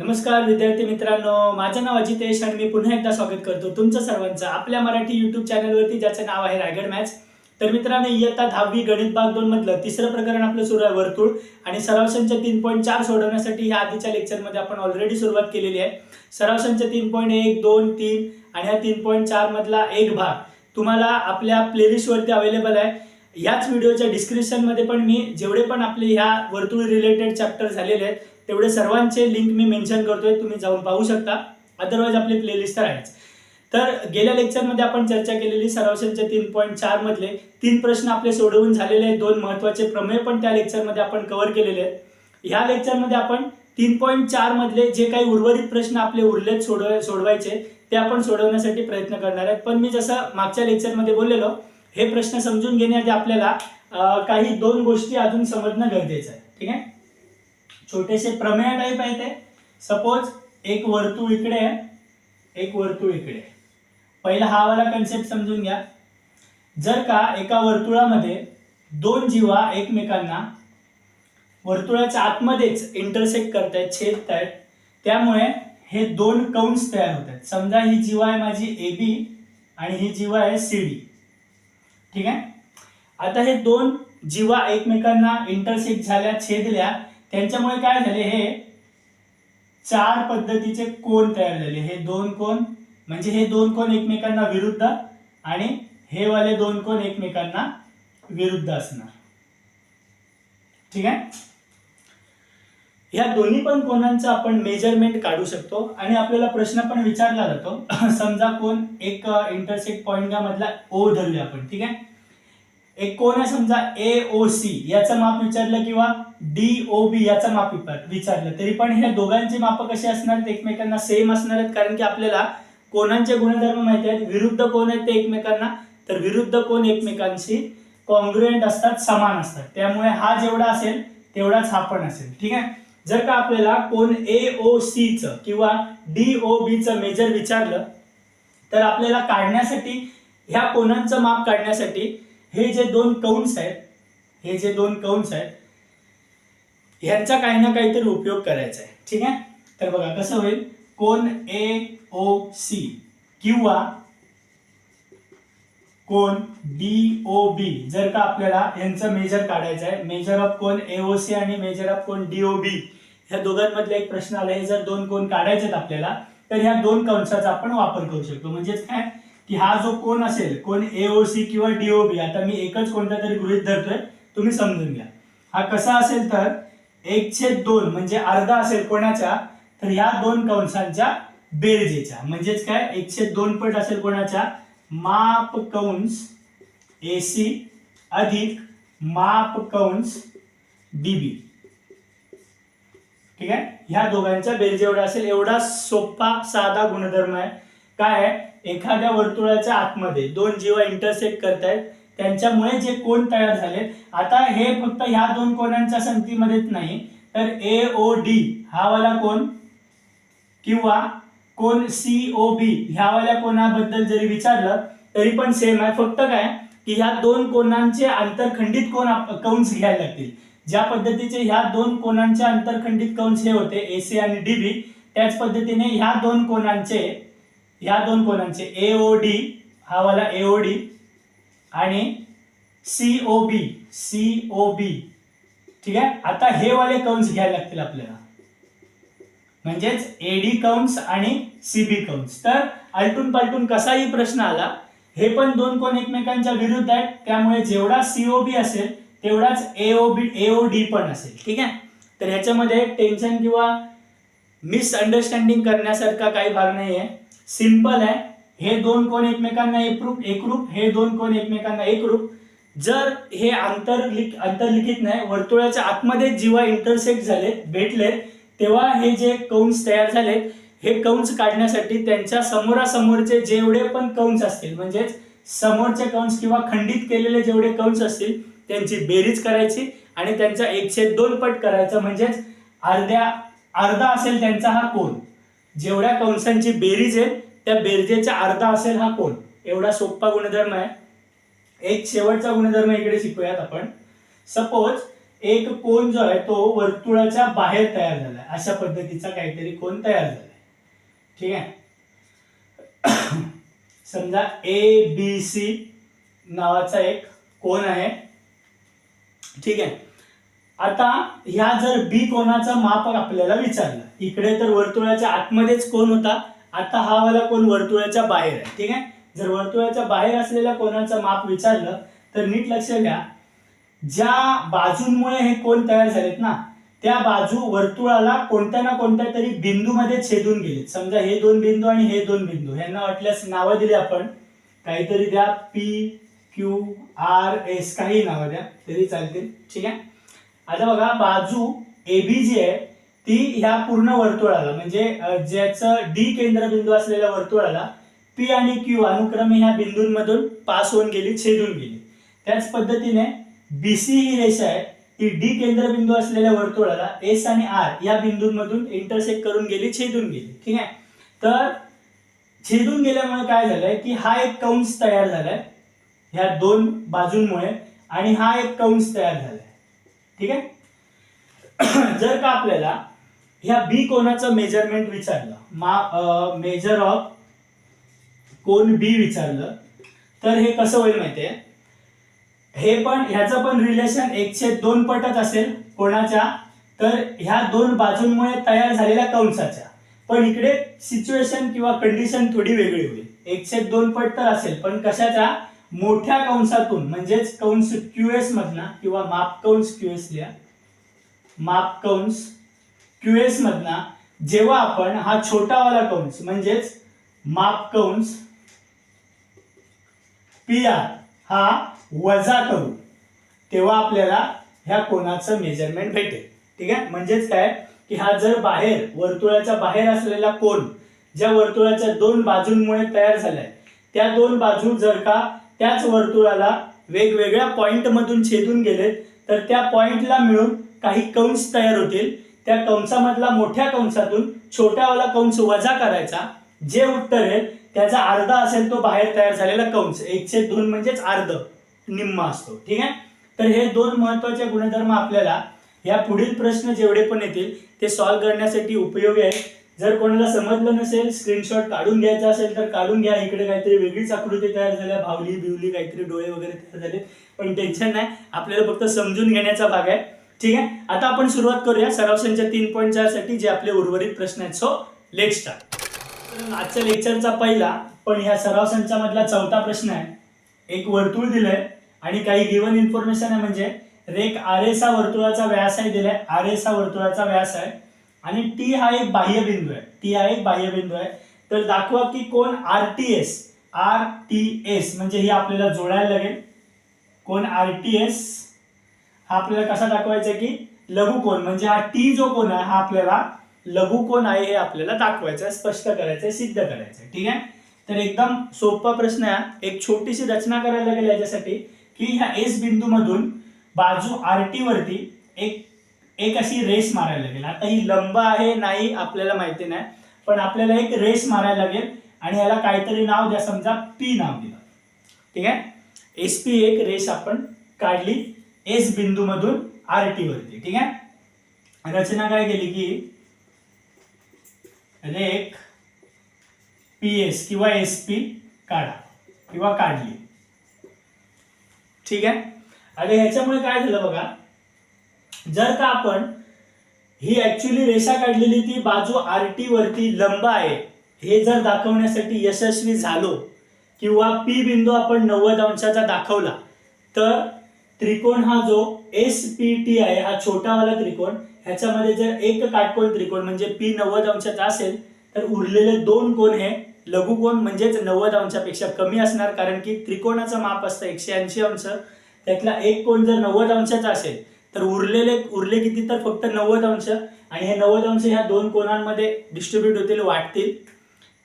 नमस्कार विद्यार्थी मित्रांनो. माझं नाव अजितेश आणि मी पुन्हा एकदा स्वागत करतो तुमचं सर्वांचं. आपल्या मराठी युट्यूब चॅनलवरती ज्याचं नाव आहे रायगड मॅच तर मित्रांनो इयत्ता दहावी गणित भाग दोन मधलं तिसरं प्रकरण आपलं सुरू आहे वर्तुळ. आणि सरावशनच्या तीन पॉईंट चार सोडवण्यासाठी या आधीच्या लेक्चरमध्ये आपण ऑलरेडी सुरुवात केलेली आहे. सरावशनच्या तीन पॉईंट एक दोन तीन आणि या तीन पॉईंट चार मधला एक भाग तुम्हाला आपल्या प्लेलिस्टवरती अवेलेबल आहे. याच व्हिडिओच्या डिस्क्रिप्शनमध्ये पण मी जेवढे पण आपले ह्या वर्तुळ रिलेटेड चॅप्टर झालेले आहेत तेवढे सर्वांचे लिंक मी मेन्शन करतोय तुम्ही जाऊन पाहू शकता. अदरवाईज आपली प्लेलिस्ट तर आहेच. तर गेल्या लेक्चरमध्ये आपण चर्चा केलेली सरावशनच्या तीन पॉईंट चार मधले तीन प्रश्न आपले सोडवून झालेले आहेत. दोन महत्त्वाचे प्रमेय पण त्या लेक्चरमध्ये आपण कव्हर केलेले आहेत. ह्या लेक्चरमध्ये आपण तीन पॉईंट चार मधले जे काही उर्वरित प्रश्न आपले उरलेत सोडव सोडवायचे ते आपण सोडवण्यासाठी प्रयत्न करणार आहेत. पण मी जसं मागच्या लेक्चरमध्ये बोललेलो हे प्रश्न समजून घेण्याआधी आपल्याला काही दोन गोष्टी अजून समजणं गरजेचं आहे. ठीक आहे? छोटेसे प्रमेय टाईप आहे ते. सपोज एक वर्तुळ इकडे आहे एक वर्तुळ इकडे आहे. पहिला हा वाला कन्सेप्ट समजून घ्या. जर का एका वर्तुळामध्ये दोन जीवा एकमेकांना वर्तुळाच्या आतमध्येच इंटरसेक्ट करतायत छेदत आहेत त्यामुळे हे दोन कौंस तयार होत आहेत समजा ही जीवा आहे माझी ए बी आणि ही जीवा आहे सी डी ठीक आहे? आता हे दोन जीवा एकमेकांना इंटरसेक्ट झाल्या छेदल्या त्यांच्यामुळे काय झाले हे? चार पद्धतीचे कोण तयार झाले? हे दोन कोण? म्हणजे हे दोन कोण एकमेकांना विरुद्ध आणि हे वाले दोन कोण एकमेकांना विरुद्ध असणार. ठीक आहे? या दोन्ही पण कोणांचं आपण मेजरमेंट काढू शकतो आणि आपल्याला प्रश्न पण विचारला जातो. समजा कोण एक इंटरसेक्ट पॉइंट मधला ओ धरले आपण. ठीक आहे? एक कोण आहे समजा? ए ओ सी याचं माप विचारलं किंवा डी ओ बी याचं माप विचारलं. तरी पण ह्या दोघांची माप कशी असणार? आहेत एकमेकांना सेम असणार आहेत. कारण की आपल्याला कोणांचे गुणधर्म माहिती आहेत? विरुद्ध कोण आहेत ते एकमेकांना? तर विरुद्ध कोण एकमेकांशी कॉन्ग्रुएंट असतात समान असतात. त्यामुळे हा जेवढा असेल तेवढाच हा पण असेल. ठीक आहे? जर का आपल्याला कोण ए ओ सीचं किंवा डी ओ बीचं मेजर विचारलं तर आपल्याला काढण्यासाठी ह्या कोणांचं माप काढण्यासाठी हे जे दोन कंस आहेत हे जे दोन कंस आहेत ह्यांचा काही ना काहीतरी उपयोग करायचा आहे. ठीक आहे? तर बघा कसं होईल? कोण ए ओ सी किंवा कोण डी ओ बी. जर का आपल्याला यांचं मेजर काढायचं आहे मेजर ऑफ कोण ए ओ सी आणि मेजर ऑफ कोण डी ओ बी ह्या दोघांमधले एक प्रश्न आला. हे जर दोन कोण काढायचे आहेत आपल्याला तर ह्या दोन कंसाचा आपण वापर करू शकतो. म्हणजेच काय? की हा जो कोण असेल कोण ए किंवा डीओबी बी आता मी एकच कोणता तरी गृहित धरतोय तुम्ही समजून घ्या. हा कसा असेल तर एक छेद दोन म्हणजे अर्धा असेल कोणाच्या तर ह्या दोन कंसांच्या बेरजेच्या. म्हणजेच काय? एकशे दोन पट असेल कोणाच्या माप कंस एसी अधिक माप कंस डीबी ठीक आहे? ह्या दोघांच्या बेरजे एवढा असेल एवढा सोपा साधा गुणधर्म आहे. काय आहे? एखाद्या वर्तुळाच्या आतमध्ये दोन जीवा इंटरसेक्ट करतायत. त्यांच्यामुळे जे कोण तयार झालेत आता हे फक्त ह्या दोन कोणांच्या संगतीमध्येच नाही तर ए ओ डी हा वाला कोण? किंवा कोण सी ओ बी ह्या वाल्या कोणाबद्दल जरी विचारलं तरी पण सेम आहे. फक्त काय? की ह्या दोन कोणांचे आंतरखंडित कोण कौन्स घ्यायला लागतील. ज्या पद्धतीचे ह्या दोन कोणांचे आंतरखंडित कौन्स हे होते ए सी आणि डी बी त्याच पद्धतीने ह्या दोन कोणांचे या दोन कोणांचे? ए ओ डी हा वाला ए ओ डी आणि C O B C O B ठीक आहे? आता हे वाले कंस घ्यायला लागतील आपल्याला. म्हणजेच एडी कंस आणि सीबी कंस तर आलटून पालटून कसाही प्रश्न आला हे पण दोन कोण एकमेकांच्या विरुद्ध आहेत त्यामुळे जेवढा सीओबी असेल तेवढाच एओबी एओडी पण असेल. ठीक आहे? तर ह्याच्यामध्ये टेन्शन किंवा मिसअंडरस्टँडिंग करण्यासारखा काही भाग नाही आहे सिंपल आहे. हे दोन कोण एकमेकांना एकरूप एकरूप हे दोन कोण एकमेकांना एकरूप. जर हे आंतरलिख आंतरलिखित नाही वर्तुळाच्या आतमध्ये जेव्हा इंटरसेक्ट झाले भेटले तेव्हा हे जे कंस तयार झालेत हे कंस काढण्यासाठी त्यांच्या समोरासमोरचे जेवढे पण कंस असतील म्हणजेच समोरचे कंस किंवा खंडित केलेले जेवढे कंस असतील त्यांची बेरीज करायची आणि त्यांचा एकशे दोन पट करायचा म्हणजेच अर्ध्या अर्धा असेल त्यांचा हा कोण जेवढ्या कंसांची बेरीज आहे त्या बेरजेचा अर्धा असेल हा कोण? एवढा सोपा गुणधर्म आहे. एक शेवटचा गुणधर्म इकडे शिकूयात आपण. सपोज एक कोण जो आहे तो वर्तुळाच्या बाहेर तयार झालाय. अशा पद्धतीचा काहीतरी कोण तयार झालाय. ठीक आहे? समजा ए बी सी नावाचा एक कोण आहे. ठीक आहे? आता ह्या जर बी कोणाचा माप आपल्याला विचारलं इकडे तर वर्तुळाच्या आतमध्येच कोण होता आता हा वाला कोण वर्तुळाच्या बाहेर आहे ठीक आहे? जर वर्तुळाच्या बाहेर असलेल्या कोणाचं माप विचारलं तर नीट लक्ष द्या ज्या बाजूंमुळे हे कोण तयार झालेत ना त्या बाजू वर्तुळाला कोणत्या ना कोणत्या तरी बिंदूमध्ये छेदून गेलेत. समजा हे दोन बिंदू आणि हे दोन बिंदू यांना वाटल्यास नावं दिली आपण. काहीतरी द्या पी क्यू आर एस काही नावं द्या तरी चालतील ठीक आहे? आता बघा बाजू ए बी जी आहे ती ह्या पूर्ण वर्तुळाला म्हणजे ज्याचं डी केंद्रबिंदू असलेल्या वर्तुळाला पी आणि क्यू अनुक्रमे ह्या बिंदूंमधून पास होऊन गेली छेदून गेली. त्याच पद्धतीने बीसी ही रेषा आहे ती डी केंद्रबिंदू असलेल्या वर्तुळाला एस आणि आर या बिंदूंमधून इंटरसेक्ट करून गेली छेदून गेली ठीक आहे? तर छेदून गेल्यामुळे काय झालंय की हा एक कंस तयार झालाय ह्या दोन बाजूंमुळे आणि हा एक कंस तयार झालाय. ठीक आहे? जर का आपल्याला ह्या बी कोणाचं मेजरमेंट विचारलं मा मेजर ऑफ कोण बी विचारलं तर हे कसं होईल माहितीये? हे पण ह्याचं पण रिलेशन एकशे दोन पटच असेल कोणाच्या तर ह्या दोन बाजूंमुळे तयार झालेल्या कंसाच्या. पण इकडे सिच्युएशन किंवा कंडिशन थोडी वेगळी होईल. एकशे दोन पट तर असेल पण कशाच्या? मोठ्या कंसातून म्हणजेच कंस क्यूएस मधना किंवा माप कंस क्यूएस लिहा. माप कंस क्यूएस मधना जेव्हा आपण हा छोटावाला कंस म्हणजेच माप कंस पी आर हा वजा करू तेव्हा आपल्याला ह्या कोणाचं मेजरमेंट भेटेल. ठीक आहे? म्हणजेच काय? की हा जर बाहेर वर्तुळाच्या बाहेर असलेला कोण ज्या वर्तुळाच्या दोन बाजूंमुळे तयार झालाय त्या दोन बाजू जर का त्याच वर्तुळाला वेगवेगळ्या पॉईंटमधून छेदून गेलेत तर त्या पॉईंटला मिळून काही कंस तयार होतील. त्या कंसामधला मोठ्या कंसातून छोट्यावाला कंस वजा करायचा. जे उत्तर आहे त्याचा अर्धा असेल तो बाहेर तयार झालेला कंस. एकशे दोन म्हणजेच अर्ध निम्मा असतो. ठीक आहे? तर हे दोन महत्त्वाचे गुणधर्म आपल्याला या पुढील प्रश्न जेवढे पण येतील ते सॉल्व्ह करण्यासाठी उपयोगी आहे जर कोणाला समजलं नसेल स्क्रीनशॉट काढून घ्यायचा असेल तर काढून घ्या. इकडे काहीतरी वेगळीच आकृती तयार झाल्या. भावली बिवली काहीतरी डोळे वगैरे तयार झाले. पण टेन्शन नाही. आपल्याला फक्त समजून घेण्याचा भाग आहे. ठीक आहे? आता आपण सुरुवात करूया. सराव संच तीन पॉईंट चारसाठी जे आपले उर्वरित प्रश्न आहेत. सो लेट स्टार्ट आजच्या लेक्चरचा पहिला पण ह्या सराव संचामधला चौथा प्रश्न आहे. एक वर्तुळ दिलंय आणि काही गिवन इन्फॉर्मेशन आहे. म्हणजे रेक आर एस हा वर्तुळाचा व्यास आहे दिलाय. आर एस हा वर्तुळाचा व्यास आहे. आणि टी हा एक बाह्य बिंदू आहे. टी हा एक बाह्य बिंदू आहे. तर दाखवा की कोण R T S R T S म्हणजे ही आपल्याला जोडायला लागेल. कोण आर टी एस हा आपल्याला कसा दाखवायचा की लघुकोन म्हणजे हा टी जो कोण आहे हा आपल्याला लघुकोन आहे हे आपल्याला दाखवायचं आहे स्पष्ट करायचं आहे सिद्ध करायचं आहे. ठीक आहे? तर एकदम सोपा प्रश्न आहे एक छोटीशी रचना करायला लागेल याच्यासाठी की ह्या एस बिंदूमधून बाजू आर टी वरती एक एक अशी रेस मारायला लागेल. आता ही लंब आहे नाही आपल्याला माहिती नाही पण आपल्याला एक रेस मारायला लागेल आणि याला काहीतरी नाव द्या समजा पी नाव दिलं. ठीक आहे? एस पी एक रेस आपण काढली एस बिंदूमधून आर टी वरती. ठीक आहे? रचना काय केली की रेख पी एस किंवा एस पी काढा किंवा काढली. ठीक आहे? आणि ह्याच्यामुळे काय झालं बघा जर का आपण ही ऍक्च्युली रेषा काढलेली ती बाजू आर टी वरती लंब आहे हे जर दाखवण्यासाठी यशस्वी झालो किंवा पी बिंदू आपण नव्वद अंशाचा दाखवला तर त्रिकोण हा जो एस पी टी आहे हा छोटावाला त्रिकोण ह्याच्यामध्ये जर एक काटकोण त्रिकोण म्हणजे पी नव्वद अंशाचा असेल तर उरलेले दोन कोण हे लघुकोण म्हणजेच नव्वद अंशापेक्षा कमी असणार कारण की त्रिकोणाचं माप असतं एकशे ऐंशी अंश त्यातला एक कोण जर नव्वद अंशाचा असेल तर उरलेले उरले किती तर फक्त नव्वद अंश. आणि हे नव्वद अंश ह्या दोन कोणांमध्ये डिस्ट्रीब्यूट होतील वाटतील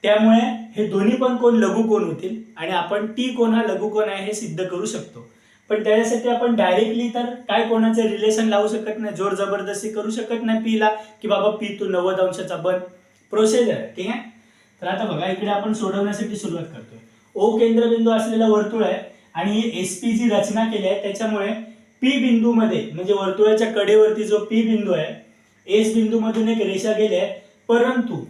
त्यामुळे हे दोन्ही पण कोण लघु कोण होतील? आणि आपण टी कोण हा लघु कोण आहे हे सिद्ध करू शकतो. पण त्याच्यासाठी आपण डायरेक्टली तर काय कोणाचे रिलेशन लावू शकत नाही? जोर जबरदस्ती करू शकत नाही पीला की बाबा पी तू नव्वद अंशाचा बन. प्रोसिजर आहे ठीक आहे? तर आता बघा इकडे आपण सोडवण्यासाठी सुरुवात करतोय. ओ केंद्रबिंदू असलेला वर्तुळ आहे आणि एस पी जी रचना केली आहे. त्याच्यामुळे पी बिंदूमध्ये म्हणजे वर्तुळाच्या कडेवरती जो पी बिंदू आहे एस बिंदू मधून एक रेषा गेली आहे. परंतु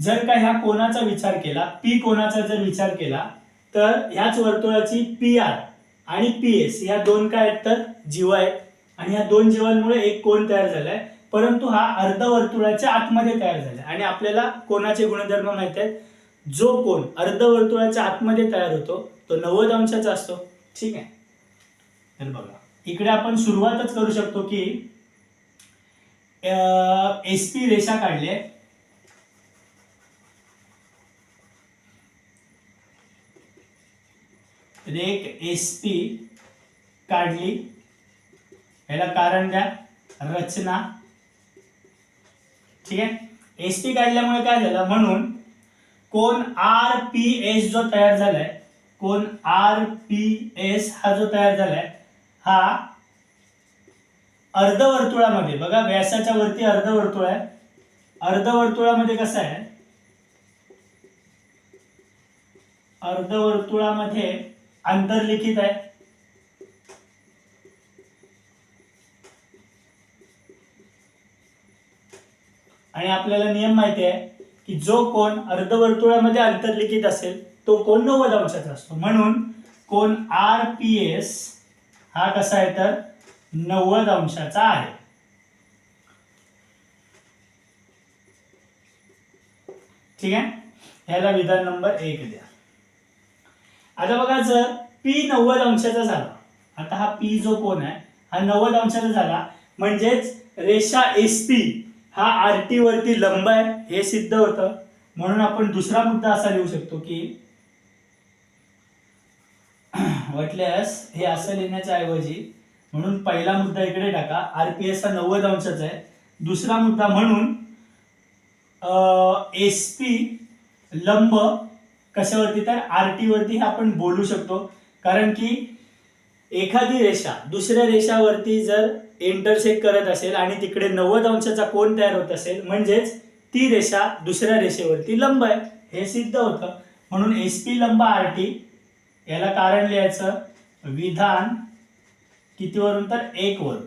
जर का ह्या कोणाचा विचार केला पी कोणाचा जर विचार केला तर ह्याच वर्तुळाची पी आर आणि पी एस या दोन काय आहेत तर? जीव आहेत. आणि या दोन जीवांमुळे एक कोण तयार झालाय. परंतु हा अर्धवर्तुळाच्या आतमध्ये तयार झालाय. आणि आपल्याला कोणाचे गुणधर्म माहीत आहेत. जो कोण अर्धवर्तुळाच्या आतमध्ये तयार होतो तो नव्वद अंशाचा असतो. ठीक आहे? तर बघा. इकडे आपण सुरुवातच करू शकतो की एस पी रेषा काढली आहे. एक एस पी काढली. याला कारण द्या रचना. ठीक आहे? एस पी काढल्यामुळे काय झालं? म्हणून कोण आर पी एस जो तयार झालाय कोण आर पी एस हा जो तयार झालाय हा अर्धवर्तुळामध्ये बघा व्यासाच्या वरती अर्धवर्तुळ आहे. अर्धवर्तुळामध्ये कसं आहे? अर्धवर्तुळामध्ये आंतरलिखित आहे. आणि आपल्याला नियम माहिती आहे की जो कोण अर्धवर्तुळामध्ये आंतरलिखित असेल तो कोण नव्वद अंशाचा असतो. म्हणून कोण आर पी एस हा कसा आहे तर नव्वद अंशाचा आहे. ठीक आहे? ह्याला विधान नंबर एक द्या. आता बघा जर पी नव्वद अंशाचा झाला आता हा पी जो कोण आहे हा नव्वद अंशाचा झाला म्हणजेच रेषा एस पी हा आर टी वरती लंब आहे हे सिद्ध होतं. म्हणून आपण दुसरा मुद्दा असा लिहू शकतो की वाटल्यास हे असं लिहिण्याच्या ऐवजी म्हणून पहिला मुद्दा इकडे टाका. आर पी एस हा नव्वद अंशाचा आहे. दुसरा मुद्दा म्हणून एस पी लंब कशावरती? तर आर टी वरती हे आपण बोलू शकतो. कारण की एखादी रेषा दुसऱ्या रेषावरती जर इंटरसेक्ट करत असेल आणि तिकडे नव्वद अंशाचा कोण तयार होत असेल म्हणजेच ती रेषा दुसऱ्या रेषेवरती लंब आहे. हे सिद्ध होतं. म्हणून एस पी लंब आर टी याला कारण लिहायचं? विधान कितीवरून तर एक वरून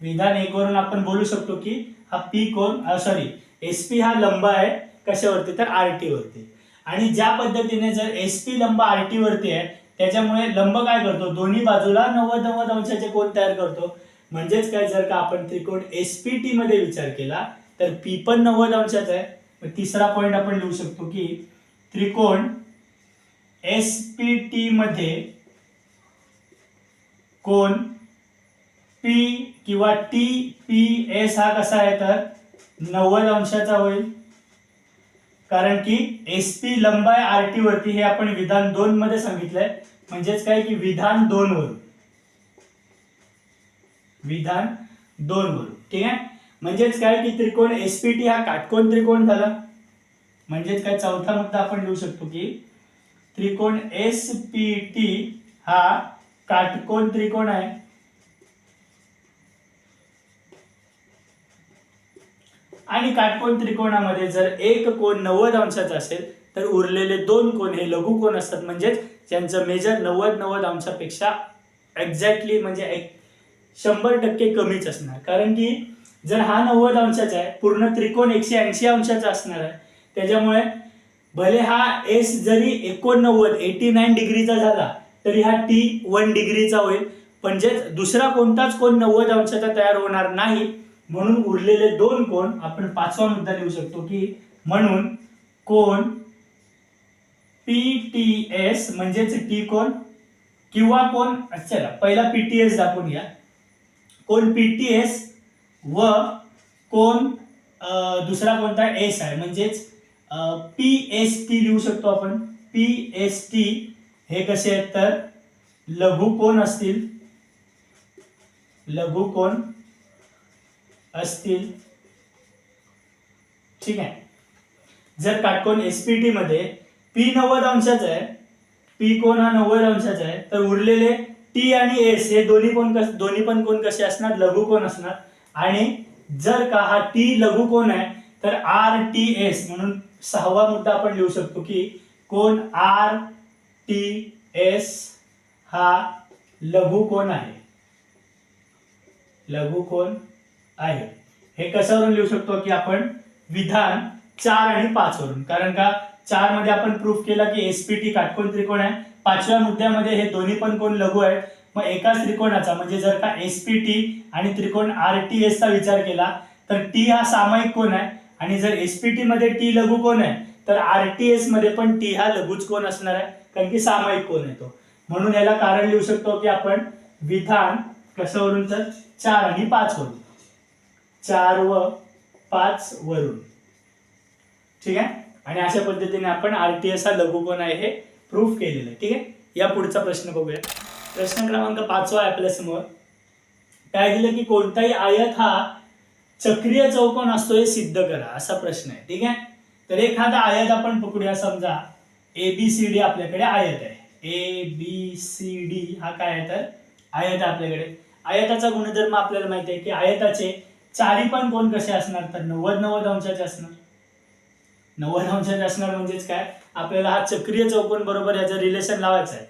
विधान एक वरून आपण बोलू शकतो की हा पी कोण सॉरी एस पी हा लंब आहे कशावरती? तर आर टी वरती. आणि ज्या पद्धतीने जर एस पी लंब आर टी वरती आहे त्याच्यामुळे लंब काय करतो? दोन्ही बाजूला नव्वद नव्वद अंशाचे कोण तयार करतो. म्हणजेच काय? जर का आपण त्रिकोण एस पी टी मध्ये विचार केला तर पी पण नव्वद अंशाचा आहे. तिसरा पॉइंट आपण लिहू शकतो की त्रिकोण एस पी टी मध्ये कोण? पी किंवा टी पी एस हा कसा आहे तर नव्वद अंशाचा होईल. कारण की एस पी लंबाय आर टी वरती. हे आपण विधान दोन मध्ये सांगितलंय. म्हणजेच काय की विधान दोन वर विधान दोन वर ठीक आहे? म्हणजेच काय की त्रिकोण एस पी टी हा काटकोण त्रिकोण झाला. म्हणजेच काय चौथा मुद्दा आपण लिहू शकतो की त्रिकोण एस पी टी हा काटकोण त्रिकोण आहे. आणि काटकोण त्रिकोणामध्ये जर एक कोण नव्वद अंशाचा असेल तर उरलेले दोन कोण हे लघु कोण असतात. म्हणजेच त्यांचं मेजर नव्वद नव्वद अंशापेक्षा एक्झॅक्टली म्हणजे एक शंभर टक्के कमीच असणार. कारण की जर हा नव्वद अंशाचा आहे पूर्ण त्रिकोण एकशे ऐंशी अंशाचा असणार आहे त्याच्यामुळे भले हा एस जरी एकोणनव्वद एटी नाईन डिग्रीचा झाला तरी हा टी वन डिग्रीचा होईल. म्हणजेच दुसरा कोणताच कोण नव्वद अंशाचा तयार होणार नाही. म्हणून उरलेले दोन कोण आपण पाचवा मुद्दा लिहू शकतो की म्हणून कोण पी टी एस म्हणजेच टी कोण किंवा कोण चला पहिला पी टी एस दाखवून घ्या. कोण पी टी एस व कोण दुसरा कोणता एस आहे. म्हणजेच पी एस टी लिहू शकतो आपण. पी एस टी हे कसे आहेत तर? लघु कोण असतील. लघु कोण असतील. ठीक आहे. जर काटकोन एसपीटी मध्ये पी नव्वद अंशाचा आहे पी कोण हा नव्वद अंशाचा आहे तर उरलेले टी आणि एस हे दोन्ही कोण कस दोन्ही पण कोण कसे असणार? लघु कोण असणार. आणि जर का हा टी लघु कोण आहे तर आर टी एस म्हणून सहावा मुद्दा आपण लिहू शकतो की कोण आर टी एस हा लघु कोण आहे? लघु कोण आहे? हे कशावरून लिहू शकतो की आपण विधान चार आणि पाच वरून? कारण का चारमध्ये आपण प्रूफ केला की एसपीटी काटकोन त्रिकोण आहे. पाचव्या मुद्द्यामध्ये हे दोन्ही पण कोण लघु आहेत? मग एकाच त्रिकोणाचा म्हणजे जर का एसपीटी आणि त्रिकोण आर टी एसचा विचार केला तर टी हा सामायिक कोण आहे? आणि जर एसपीटी मध्ये टी लघु कोण आहे तर आरटीएसमध्ये पण टी हा लघुच कोण असणार आहे कारण की सामायिक कोण येतो म्हणून याला कारण लिहू शकतो की आपण विधान कशावरून तर चार आणि पाच वरून. चार व पाच वरून. ठीक आहे? आणि अशा पद्धतीने आपण आरटीएस हा लघुकोन आहे हे प्रूफ केलेलं आहे. ठीक आहे? या पुढचा प्रश्न बघूया. प्रश्न क्रमांक पाचवा आहे आपल्यासमोर काय दिलं की कोणताही आयत हा चक्रीय चौकोन असतो हे सिद्ध करा असा प्रश्न आहे ठीक आहे? तर एखादा आयत आपण पकडूया समजा ए बी सी डी आपल्याकडे आयत आहे. ए बी सी डी हा काय आहे तर? आयत आहे आपल्याकडे. आयताचा गुणधर्म आपल्याला माहिती आहे की आयताचे चारी पण कोण कसे असणार तर? नव्वद नव्वद अंशाचे असणार. नव्वद अंशाचे असणार म्हणजेच काय? आपल्याला हा चक्रीय चौकोन बरोबर याचं रिलेशन लावायचं आहे.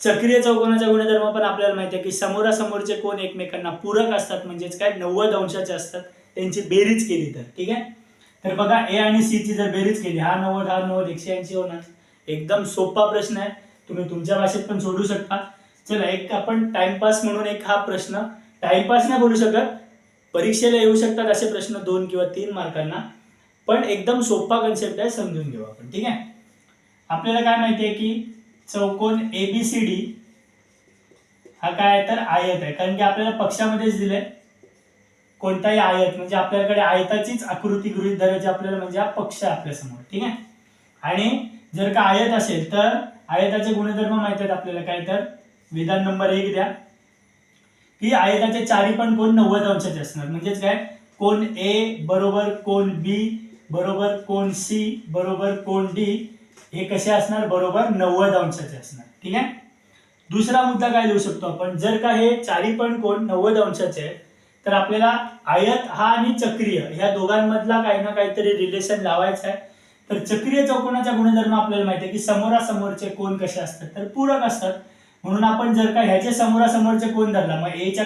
चक्रीय चौकोनाचा गुणधर्म पण आपल्याला माहिती आहे की समोरासमोरचे कोण एकमेकांना पूरक असतात म्हणजेच काय नव्वद अंशाचे असतात त्यांची बेरीज केली तर. ठीक आहे? तर बघा ए आणि सी ची जर बेरीज केली हा नव्वद हा नव्वद एकशे ऐंशी होणार. एकदम सोपा प्रश्न आहे. तुम्ही तुमच्या भाषेत पण सोडू शकता. चला एक आपण टाइमपास म्हणून एक हा प्रश्न टाइमपास नाही बोलू शकत. परीक्षेला येऊ शकतात असे प्रश्न दोन किंवा तीन मार्कांना. पण एकदम सोपा कन्सेप्ट आहे समजून घेऊ आपण. ठीक आहे? आपल्याला काय माहिती आहे की चौकोन ए बी सी डी हा काय आहे तर आयत आहे. कारण की आपल्याला पक्षामध्येच दिलंय कोणताही आयत. म्हणजे आपल्याकडे आयताचीच आकृती गृहीत धरायची आपल्याला म्हणजे हा पक्ष आहे आपल्यासमोर ठीक आहे? आणि जर का आयत असेल तर आयताचे गुणधर्म माहीत आहेत आपल्याला काय तर? विधान नंबर एक द्या. की आयताचे चारी पण कोण नव्वद अंशाचे असणार. म्हणजेच काय? कोण ए बरोबर कोण बी बरोबर कोण सी बरोबर कोण डी हे कसे असणार? बरोबर नव्वद अंशाचे असणार. ठीक आहे? दुसरा मुद्दा काय लिहू शकतो आपण? जर का हे चारी पण कोण नव्वद अंशाचे आहेत तर आपल्याला आयत हा आणि चक्रीय ह्या दोघांमधला काही ना काहीतरी रिलेशन लावायचं आहे. तर चक्रीय चौकोनाचा गुणधर्म आपल्याला माहिती आहे की समोरासमोरचे कोण कसे असतात? तर पूरक असतात. म्हणून आपण जर का ह्याच्या समोरासमोरचे कोण धरला मग एच्या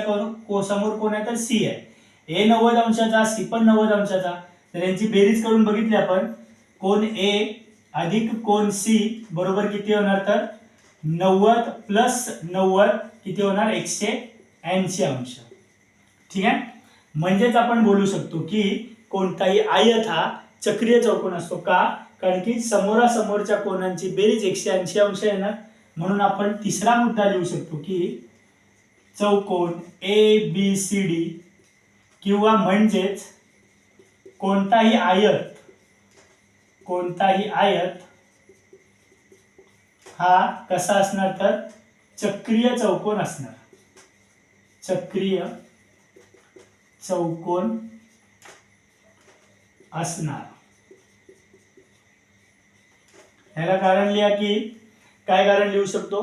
को समोर कोण आहे तर सी आहे. ए नव्वद अंशाचा सी पण नव्वद अंशाचा. तर यांची बेरीज करून बघितली आपण. कोण ए अधिक कोण सी बरोबर किती होणार तर? नव्वद प्लस नव्वद किती होणार? एकशे ऐंशी अंश. ठीक आहे? म्हणजेच आपण बोलू शकतो की कोणताही आयत हा चक्रीय चौकोन असतो का? कारण की समोरासमोरच्या कोणांची बेरीज एकशे ऐंशी अंश येणार म्हणून आपण तिसरा मुद्दा लिहू शकतो की चौकोन ए बी सी डी किंवा म्हणजेच कोणताही आयत कोणताही आयत हा कसा असणार तर चक्रीय चौकोन असणार. चक्रीय चौकोन असणार. ह्याला कारण लिहा की काय कारण लिहू शकतो?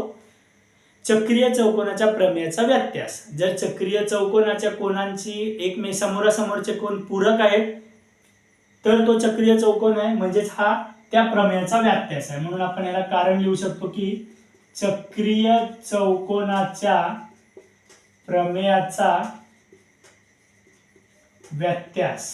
चक्रीय चौकोनाच्या प्रमेयाचा व्यत्यास. जर चक्रीय चौकोनाच्या कोणांची एकमे समोरासमोरचे कोण पूरक आहेत तर तो चक्रीय चौकोन आहे. म्हणजेच हा त्या प्रमेयाचा व्यत्यास आहे. म्हणून आपण याला कारण लिहू शकतो की चक्रीय चौकोनाच्या प्रमेयाचा व्यत्यास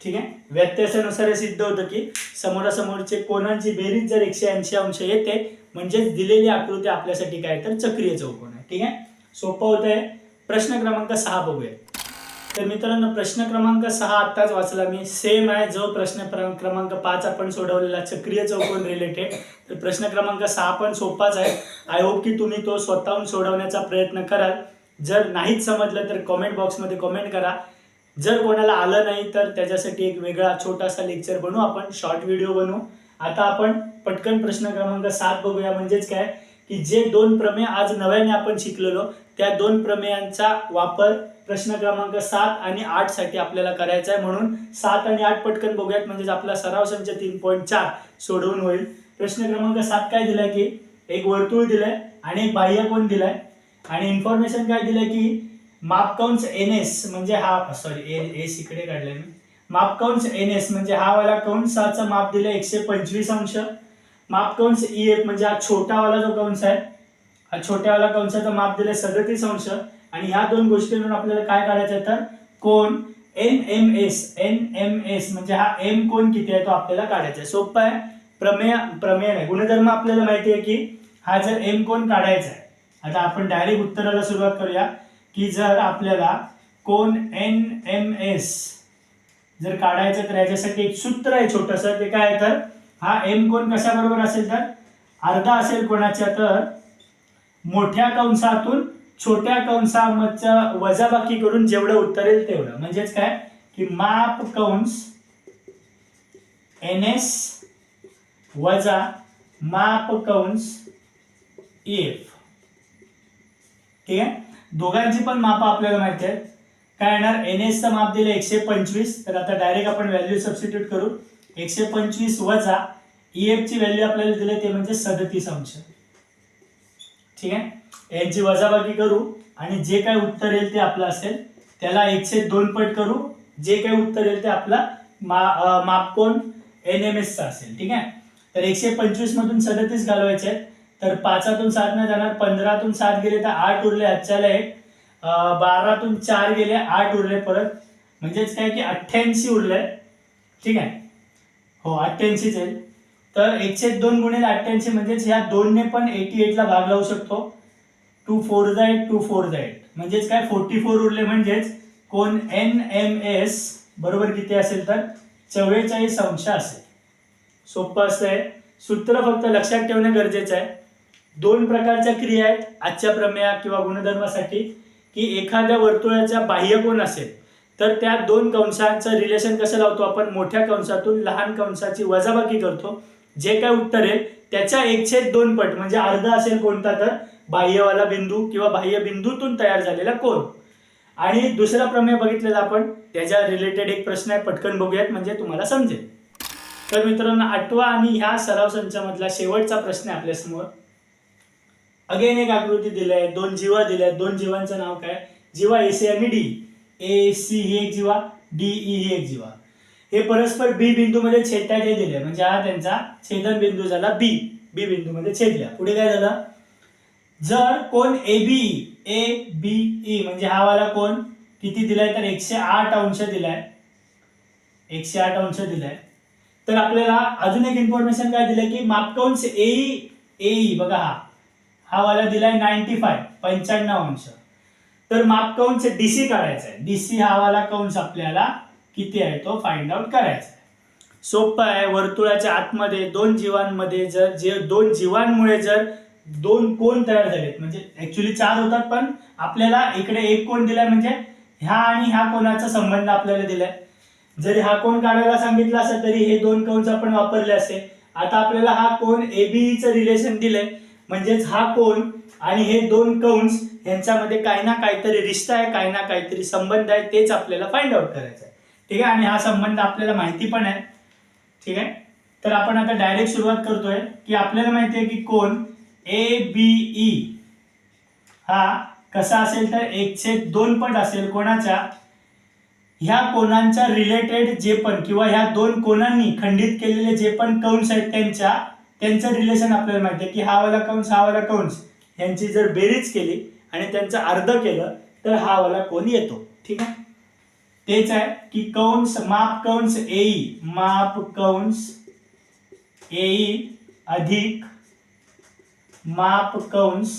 ठीक आहे? व्यत्यासानुसार हे सिद्ध होतं की समोरासमोरचे कोणांची बेरीज जर एकशे ऐंशी अंश येते म्हणजेच दिलेली आकृती आपल्यासाठी काय? तर चक्रीय चौकोन आहे. ठीक आहे? सोपं होत आहे प्रश्न क्रमांक सहा बघूया तर मित्रांनो प्रश्न क्रमांक सहा आत्ताच वाचला मी. सेम आहे जो प्रश्न प्र- क्रमांक पाच आपण सोडवलेला चक्रीय चौकोन रिलेटेड तर प्रश्न क्रमांक सहा पण सोपाच आहे. आय होप की तुम्ही तो स्वतःहून सोडवण्याचा प्रयत्न कराल. जर नाहीच समजलं तर कमेंट बॉक्समध्ये कमेंट करा. जर कोणाला आलं नाही तर त्याच्यासाठी एक वेगळा छोटासा लेक्चर बनवू आपण. शॉर्ट व्हिडिओ बनवू. आता आपण पटकन प्रश्न क्रमांक सात बघूया. म्हणजेच काय? की जे दोन प्रमेय आज नव्याने आपण शिकलेलो त्या दोन प्रमेयांचा वापर प्रश्न क्रमांक सात आणि आठसाठी आपल्याला करायचा आहे. म्हणून सात आणि आठ पटकन बघूयात म्हणजेच आपला सराव संच तीन पॉईंट चार सोडवून होईल. प्रश्न क्रमांक सात काय दिलाय की एक वर्तुळ दिलंय आणि एक बाह्य कोण दिलाय. आणि इन्फॉर्मेशन काय दिलंय की मापकांश एन एस म्हणजे हा सॉरी ए एस इकडे काढलाय मी. मापकांश एन एस म्हणजे हा वाला कंसाचं माप दिलं एकशे पंचवीस अंश. माप कंस ई एफ म्हणजे हा छोटावाला जो कंस आहे? हा छोट्यावाला कंसाचं माप दिलंय सदतीस अंश. आणि ह्या दोन गोष्टींवरून आपल्याला काय काढायचं आहे तर? कोण N M S N M S म्हणजे हा एम कोण किती आहे? तो आपल्याला काढायचा आहे. सोपं आहे. प्रमेय प्रमेय नाही. गुणधर्म आपल्याला माहिती आहे की हा जर एम कोण काढायचा आहे आता आपण डायरेक्ट उत्तराला सुरुवात करूया. की जर आपल्याला कोण एन एम एस जर काढायचं तर याच्यासाठी एक सूत्र आहे छोटस. ते काय आहे तर? हा एम कोण कशा बरोबर असेल तर? अर्धा असेल कोणाच्या तर? मोठ्या कंसातून छोट्या कंसामधच्या वजाबाकी करून जेवढं उत्तर येईल तेवढं. म्हणजेच काय? की माप कंस एन एस वजा माप कंस एफ. ठीक आहे? दोघांची पण माप आपल्याला माहिती आहेत. काय येणार? एन एसचं माप दिलं एकशे पंचवीस. तर आता डायरेक्ट आपण व्हॅल्यू सबस्टिट्यूट करू. एकशे पंचवीस वजा ई एफ ची व्हॅल्यू आपल्याला दिले ते म्हणजे सदतीस अंश. ठीक आहे? यांची वजाबाकी करू आणि जे काय उत्तर येईल ते आपलं असेल त्याला एकशे दोन पट करू. जे काय उत्तर येईल ते आपला मा माप कोण एन एम एसचा असेल. ठीक आहे? तर एकशे पंचवीस मधून सदतीस घालवायचे आहेत. तर पाचातून सात न जाणार पंधरातून सात गेले तर आठ उरले आजच्याला एक. बारातून चार गेले आठ उरले परत. म्हणजेच काय की अठ्ठ्याऐंशी उरले. ठीक आहे? हो अठ्ठ्याऐंशीच आहे. तर एकशे दोन गुणिले अठ्ठ्याऐंशी म्हणजेच ह्या दोनने पण एटी एटला भाग लावू शकतो. टू फोर जा एट टू फोर जा एट म्हणजेच काय? फोर्टी फोर उरले म्हणजेच कोण? एन एम एस बरोबर किती असेल तर? चव्वेचाळीस अंश असेल. सोपं असं आहे. सूत्र फक्त लक्षात ठेवणं गरजेचं आहे. दोन प्रकारच्या क्रिया आहेत आजच्या प्रमेया किंवा गुणधर्मासाठी की एखाद्या वर्तुळाच्या बाह्य कोण असेल. तर त्या दोन कंसांचं रिलेशन कसं लावतो आपण? मोठ्या कंसातून लहान कंसाची वजाबाकी करतो. जे काय उत्तर आहे त्याच्या एकशेद दोन पट म्हणजे अर्धा असेल कोणता तर बाह्यवाला बिंदू किंवा बाह्य बिंदूतून तयार झालेला कोण आणि दुसरा प्रमेय बघितलेला आपण त्याच्या रिलेटेड एक प्रश्न आहे पटकन बघूयात म्हणजे तुम्हाला समजेल. तर मित्रांनो आठवा आणि ह्या सराव संचामधला शेवटचा प्रश्न आहे आपल्यासमोर अगेन एक आकृती दिली आहे दोन जीवा दिल्या आहेत. दोन जीवांचं नाव काय? जीवा ए सी आणि डी ए सी ही एक जीवा डी ई ही एक जीवा. हे परस्पर बी बिंदूमध्ये छेदता हे दिले म्हणजे हा त्यांचा छेदन बिंदू झाला बी बी बिंदूमध्ये छेदल्या पुढे काय झालं? जर कोण A B A B E म्हणजे हा वाला कोण किती दिलाय? तर एकशे आठ अंश दिलाय. एकशे आठ अंश दिलाय. तर आपल्याला अजून एक इन्फॉर्मेशन काय दिलंय की मापकंश एई एई e, बघा हा. हा वाला दिलाय नाईन्टी फाय पंच्याण्णव अंश. तर मापकंश डीसी काढायचा आहे. डीसी हा वाला कंस आपल्याला? किती आहे तो? फाइंड आउट करायचा आहे. सोपं आहे. वर्तुळाच्या आतमध्ये दोन जीवांमध्ये जर जे दोन जीवांमुळे जर दोन कोण तयार झालेत म्हणजे ऍक्च्युली चार होतात पण आपल्याला इकडे एक कोण दिलाय म्हणजे ह्या आणि ह्या कोणाचा संबंध आपल्याला दिलाय. जरी हा कोण काढायला सांगितला असेल तरी हे दोन कंस आपण वापरले असते आता आपल्याला हा कोण एबीईचं रिलेशन दिलंय. म्हणजेच हा कोण आणि हे दोन कंस यांच्यामध्ये काही ना काहीतरी रिश्ता आहे काही ना काहीतरी संबंध आहे तेच आपल्याला फाइंड आउट करायचं आहे ठीक आहे? आणि हा संबंध आपल्याला माहिती पण आहे. ठीक आहे? तर आपण आता डायरेक्ट सुरुवात करतोय की आपल्याला माहिती आहे की कोण ए बी ई हा कसा असेल तर एकशे दोन पट असेल कोणाच्या ह्या कोणांच्या रिलेटेड जे पण किंवा ह्या दोन कोणांनी खंडित केलेले जे पण कंस आहेत त्यांच्या त्यांचं रिलेशन आपल्याला माहिती आहे की हा वाला कंस हा वाला कंस यांची जर बेरीज केली आणि त्यांचं अर्ध केलं तर हा वाला कोण येतो? ठीक आहे? तेच आहे की कंस माप कंस एई माप कंस एई अधिक माप कंस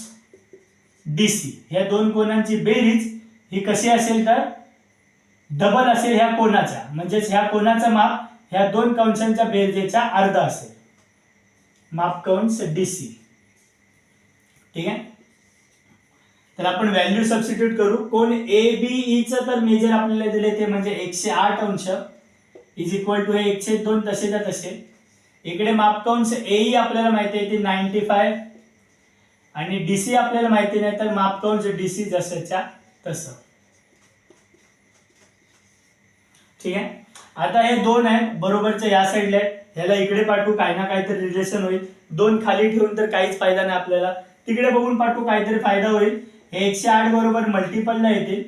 डीसी ह्या दोन कोणांची बेरीज ही कशी असेल तर? डबल असेल ह्या कोणाचा. म्हणजेच ह्या कोणाचा माप? ह्या दोन कंसांच्या बेरजेचा अर्धा असेल. माप कंस डीसी ठीक आहे? तर आपण व्हॅल्यू सबस्टिट्यूट करू. कोण ए बी ईचं e तर मेजर आपल्याला दिले ते म्हणजे एकशे आठ अंश. इज इक्वल टू हे एकशे दोन तसेच्या तसे इकडे मापकांश ए आपल्याला माहिती आहे ते नाईन्टी फाय आणि डीसी आपल्याला माहिती नाही तर मापकांश डीसी जसंच्या तसं. ठीक आहे? आता हे दोन आहेत. बरोबरच्या या साईडला आहेत. ह्याला इकडे पाठवू. काही ना काहीतरी रिलेशन होईल. दोन खाली ठेवून तर काहीच फायदा नाही आपल्याला. तिकडे बघून पाठवू काहीतरी फायदा होईल. हे एकशे आठ बरोबर मल्टिपलला येतील.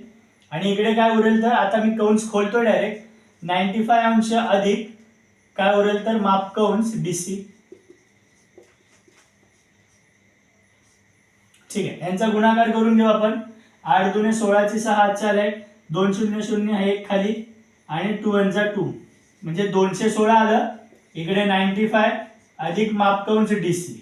आणि इकडे काय उरेल तर आता मी कौन्स खोलतो डायरेक्ट नाईन्टी फाय अंश अधिक. काय उरेल तर माप कौन्स डी सी ठीक आहे. यांचा गुणाकार करून घेऊ आपण. आठ दोन सोळाचे सहा आजच्या आहे दोन शून्य शून्य हे एक खाली. आणि टू वनचा टू म्हणजे दोनशे सोळा आलं. इकडे नाईन्टी फाय अधिक माप डी सी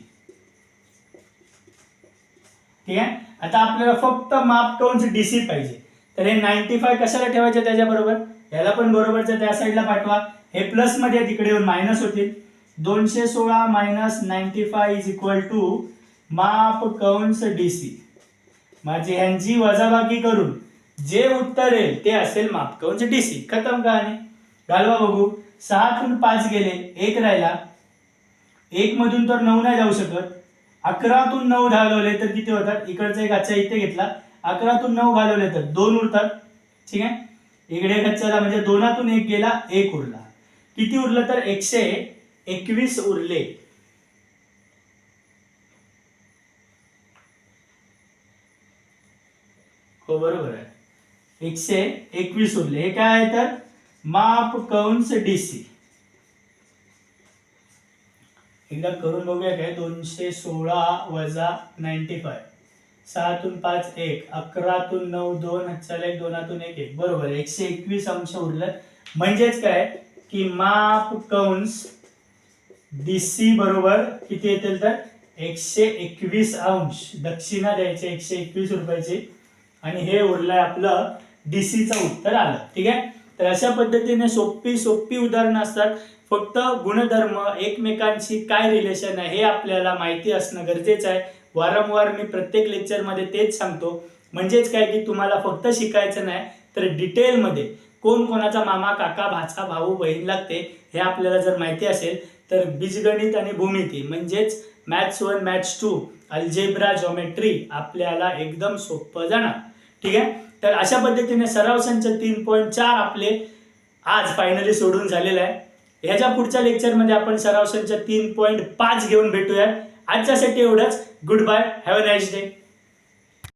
ठीक आहे? आता आपल्याला फक्त माप मापकंश डी सी पाहिजे. तर हे नाईन्टी फाय कशाला ठेवायचे त्याच्याबरोबर? याला पण बरोबरच्या त्या साईडला पाठवा. हे प्लसमध्ये येऊन मायनस होतील. दोनशे सोळा minus ninety five is equal to माप कंस डी सी माझी ह्यांची वजाबाकी करून जे उत्तर येईल ते असेल माप कंस डी सी खतम कहाणी घालवा बघू. सहातून पाच गेले. एक राहिला. एक मधून तर नऊ नाही जाऊ शकत. अकरातून नऊ घालवले तर किती होतात? इकडचा एक आजचा इथे घेतला. अकरातून नऊ घालवले तर दोन उरतात. ठीक आहे? इकडे गच्चाला म्हणजे दोनातून एक गेला एक उरला. किती उरलं तर? एकशे एकवीस उरले. हो बरोबर आहे. एकशे एकवीस उरले. हे काय आहे तर? माप कंस डीसी. एकदा करून बघूया काय दोनशे सोळा वजा नाईन्टी फाय सहातून पाच एक. अकरातून नऊ दोन चल एक दोनातून एक एक. बरोबर एकशे एकवीस अंश उरलं म्हणजेच काय की माप कंस डीसी बरोबर किती येतील तर? एकशे एकवीस अंश. दक्षिणा द्यायचे एकशे एकवीस रुपयाची. आणि हे उरलंय आपलं डीसीचं उत्तर आलं. ठीक आहे? तर अशा पद्धतीने सोपी सोपी उदाहरणं असतात. फक्त गुणधर्म एकमेकांशी काय रिलेशन आहे हे आपल्याला माहिती असणं गरजेचं आहे. वारंवार मी प्रत्येक लेक्चरमध्ये तेच सांगतो. म्हणजेच काय की तुम्हाला फक्त शिकायचं नाही तर डिटेलमध्ये कोण कोणाचा मामा काका भाचा भाऊ बहीण लागते हे आपल्याला जर माहिती असेल तर बीजगणित आणि भूमिती म्हणजेच maths one maths two algebra geometry आपल्याला एकदम सोपं जाणार. ठीक आहे? तर अशा पद्धतीने सराव संच तीन पॉईंट चार आपले आज फायनली सोडून झालेलं आहे. ह्याच्या पुढच्या लेक्चरमध्ये आपण सराव संच तीन पॉईंट पाच घेऊन भेटूया आजच्यासाठी एवढंच. Good bye have a nice day